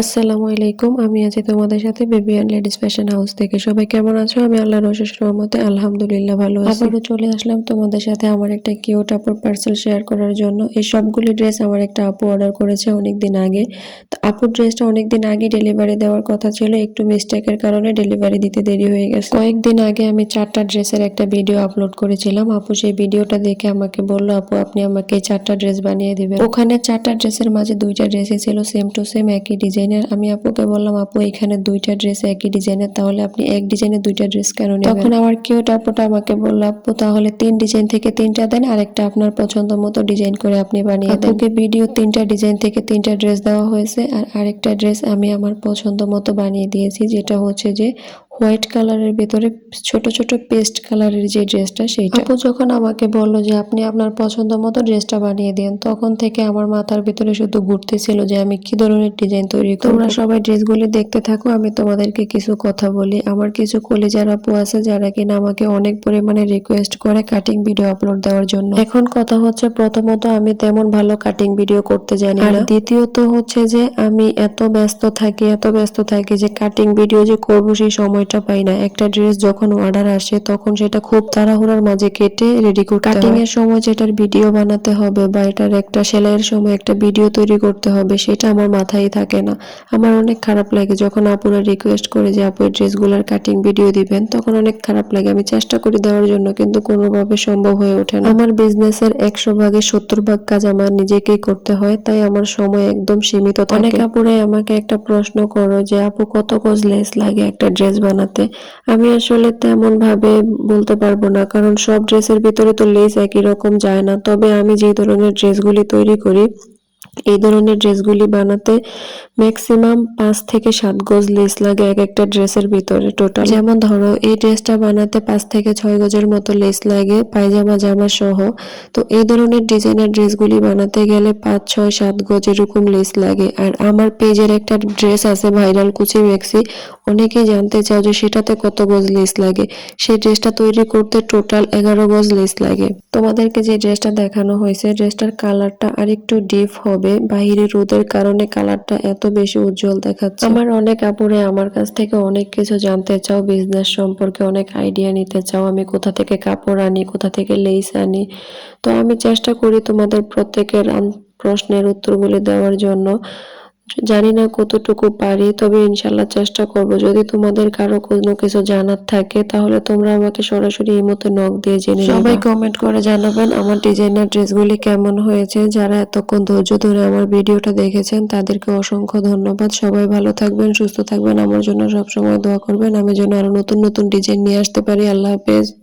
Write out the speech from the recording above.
আসসালামু আলাইকুম আমি আছি তোমাদের সাথে baby and ladies fashion house থেকে। সবাই কেমন আছো? আমি আল্লাহর অশেষ রহমতে আলহামদুলিল্লাহ ভালো আছি। আবারও চলে আসলাম তোমাদের সাথে আমার একটা কিউট আপুর পার্সেল শেয়ার করার জন্য। এই সবগুলি ড্রেস আমার একটা আপু অর্ডার করেছে অনেক দিন আগে। তো আপুর ড্রেসটা অনেক দিন আগে ডেলিভারি দেওয়ার কথা ছিল একটু মিস্টেকের কারণে ডেলিভারি দিতে দেরি হয়ে গেছে। কয়েকদিন আগে আমি চারটা ড্রেসের একটা ভিডিও আপলোড করেছিলাম। আপু সেই ভিডিওটা দেখে আমাকে বলল আপু আপনি আমাকে চারটা ড্রেস বানিয়ে দেবেন। ওখানে চারটা ড্রেসের মাঝে দুইটা ড্রেসই ছিল সেম টু সেম একই ডিজাইনের আমি আপুকে বললাম আপু এখানে দুইটা ড্রেস একই ডিজাইনের তাহলে আপনি এক ডিজাইনের দুইটা ড্রেস কেন নেবেন? তখন আমার কিউট আপুটা আমাকে বলল আপু তাহলে তিন ডিজাইন থেকে তিনটা দেন আরেকটা আপনার পছন্দ মতো ডিজাইন করে আপনি বানিয়ে দেন। আপুকে ভিডিও তিনটা ডিজাইন থেকে তিনটা ড্রেস দেওয়া হয়েছে আর আরেকটা ড্রেস আমি আমার পছন্দ মতো বানিয়ে দিয়েছি যেটা হচ্ছে যে হোয়াইট কালারের ভেতরে ছোট ছোট পেস্ট কালারের যে ড্রেসটা সেইটা। আপু যখন আমাকে বলল যে আপনি আপনার পছন্দ মতো ড্রেসটা বানিয়ে দেন তখন থেকে আমার মাথার ভেতরে শুধু ঘুরতেছিল যে আমি কি ধরনের ডিজাইন তৈরি তোমরা সবাই ড্রেসগুলি দেখতে থাকো আমি তোমাদেরকে কিছু কথা বলি। আমার কিছু কলেজার আপু আছে যারা কিনা আমাকে অনেক পরিমাণে রিকোয়েস্ট করে কাটিং ভিডিও আপলোড দেওয়ার জন্য। এখন কথা হচ্ছে প্রথমত আমি তেমন ভালো কাটিং ভিডিও করতে জানি না। দ্বিতীয়ত হচ্ছে যে আমি এত ব্যস্ত থাকি এত ব্যস্ত থাকি যে কাটিং ভিডিও যে করব সেই সময়টা পাই না। একটা ড্রেস যখন অর্ডার আসে তখন সেটা খুব তাড়াহুড়ার মাঝে কেটে রেডি করতে কাটিং এর সময় যেটার ভিডিও বানাতে হবে বা এটার একটা সেলাইয়ের সময় একটা ভিডিও তৈরি করতে হবে সেটা আমার মাথায় থাকে না। আমার অনেক খারাপ লাগে। যখন আপুরা রিকোয়েস্ট করে যে আপু এই ড্রেসগুলোর কাটিং ভিডিও দিবেন তখন অনেক খারাপ লাগে। আমি চেষ্টা করি দেওয়ার জন্য কিন্তু কোনোভাবে সম্ভব হয়ে ওঠে না। আমার বিজনেসের একশো ভাগে সত্তর ভাগ কাজ আমার নিজেকেই করতে হয় তাই আমার সময় একদম সীমিত থাকে। অনেক আপুরাই আমাকে একটা প্রশ্ন করো যে আপু কত গজ লেস লাগে একটা ড্রেস বানাতে? আমি আসলে তেমন ভাবে বলতে পারব না, কারণ সব ড্রেসের ভিতরে তো লেস একই রকম যায় না। তবে আমি যে ধরনের ড্রেসগুলি তৈরি করি এই ধরনের ড্রেসগুলি বানাতে ম্যাক্সিমাম পাঁচ থেকে সাত গজ লেস লাগে এক একটা ড্রেসের ভিতরে টোটাল যেমন ধরো, এই ড্রেসটা বানাতে পাঁচ থেকে ছয় গজের মতো লেস লাগে, পায়জামা, জামা সহ। তো এই ধরনের ডিজাইনের ড্রেসগুলি বানাতে গেলে পাঁচ, ছয়, সাত গজ এরকম লেস লাগে। আর আমার পেজের একটা ড্রেস আছে ভাইরাল কুচি ম্যাক্সি অনেকেই জানতে চাও যে সেটাতে কত গজ লেস লাগে। সেই ড্রেসটা তৈরি করতে টোটাল এগারো গজ লেস লাগে। তোমাদেরকে যে ড্রেসটা দেখানো হয়েছে, ড্রেসটার কালারটা আরেকটু ডিপ হবে। বাহিরে রোদের কারণে কালারটা এত বেশি উজ্জ্বল দেখাচ্ছে। আমার অনেক আপুরে আমার কাছ থেকে অনেক কিছু জানতে চাও বিজনেস সম্পর্কে অনেক আইডিয়া নিতে চাও। আমি কোথা থেকে কাপড় আনি, কোথা থেকে লেস আনি। তো আমি চেষ্টা করি তোমাদের প্রত্যেকের প্রশ্নের উত্তরগুলি দেওয়ার জন্য। জানি না কতটুকু পারি, তবে ইনশাল্লাহ চেষ্টা করব। যদি তোমাদের কারও কোনো কিছু জানার থাকে, তাহলে তোমরা আমাকে সরাসরি এই মতো নক দিয়ে জেনে সবাই কমেন্ট করে জানাবেন আমার ডিজাইনার ড্রেসগুলি কেমন হয়েছে। যারা এতক্ষণ ধৈর্য ধরে আমার ভিডিওটা দেখেছেন, তাদেরকে অসংখ্য ধন্যবাদ। সবাই ভালো থাকবেন, সুস্থ থাকবেন। আমার জন্য সবসময় দোয়া করবেন। আমি যেন আরও নতুন নতুন ডিজাইন নিয়ে আসতে পারি। আল্লাহ হাফেজ।